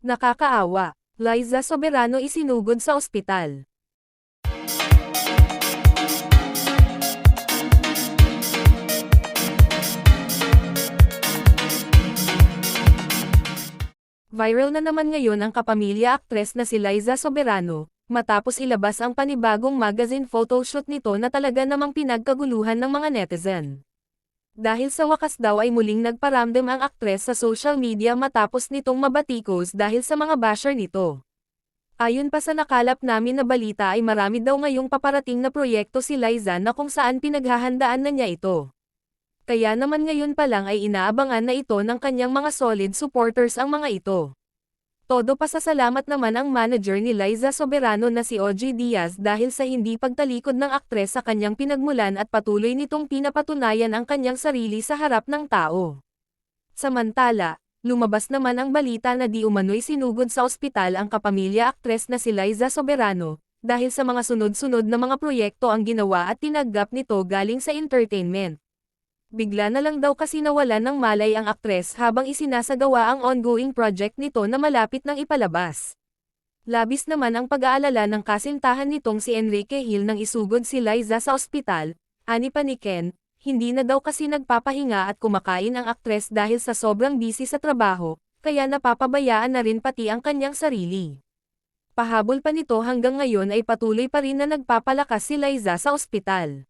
Nakakaawa. Liza Soberano isinugod sa ospital. Viral na naman ngayon ang kapamilya aktres na si Liza Soberano, matapos ilabas ang panibagong magazine photoshoot nito na talaga namang pinagkaguluhan ng mga netizen. Dahil sa wakas daw ay muling nagparamdam ang aktres sa social media matapos nitong mabatikos dahil sa mga basher nito. Ayon pa sa nakalap namin na balita ay marami daw ngayong paparating na proyekto si Liza na kung saan pinaghahandaan na niya ito. Kaya naman ngayon pa lang ay inaabangan na ito ng kanyang mga solid supporters ang mga ito. Todo pasasalamat naman ang manager ni Liza Soberano na si OG Diaz dahil sa hindi pagtalikod ng aktres sa kanyang pinagmulan at patuloy nitong pinapatunayan ang kanyang sarili sa harap ng tao. Samantala, lumabas naman ang balita na di umano'y sinugod sa ospital ang kapamilya aktres na si Liza Soberano, dahil sa mga sunod-sunod na mga proyekto ang ginawa at tinagap nito galing sa entertainment. Bigla na lang daw kasi nawalan ng malay ang aktres habang isinasagawa ang ongoing project nito na malapit nang ipalabas. Labis naman ang pag-aalala ng kasintahan nitong si Enrique Hill nang isugod si Liza sa ospital, ani pa ni Ken, hindi na daw kasi nagpapahinga at kumakain ang aktres dahil sa sobrang busy sa trabaho, kaya napapabayaan na rin pati ang kanyang sarili. Pahabol pa nito hanggang ngayon ay patuloy pa rin na nagpapalakas si Liza sa ospital.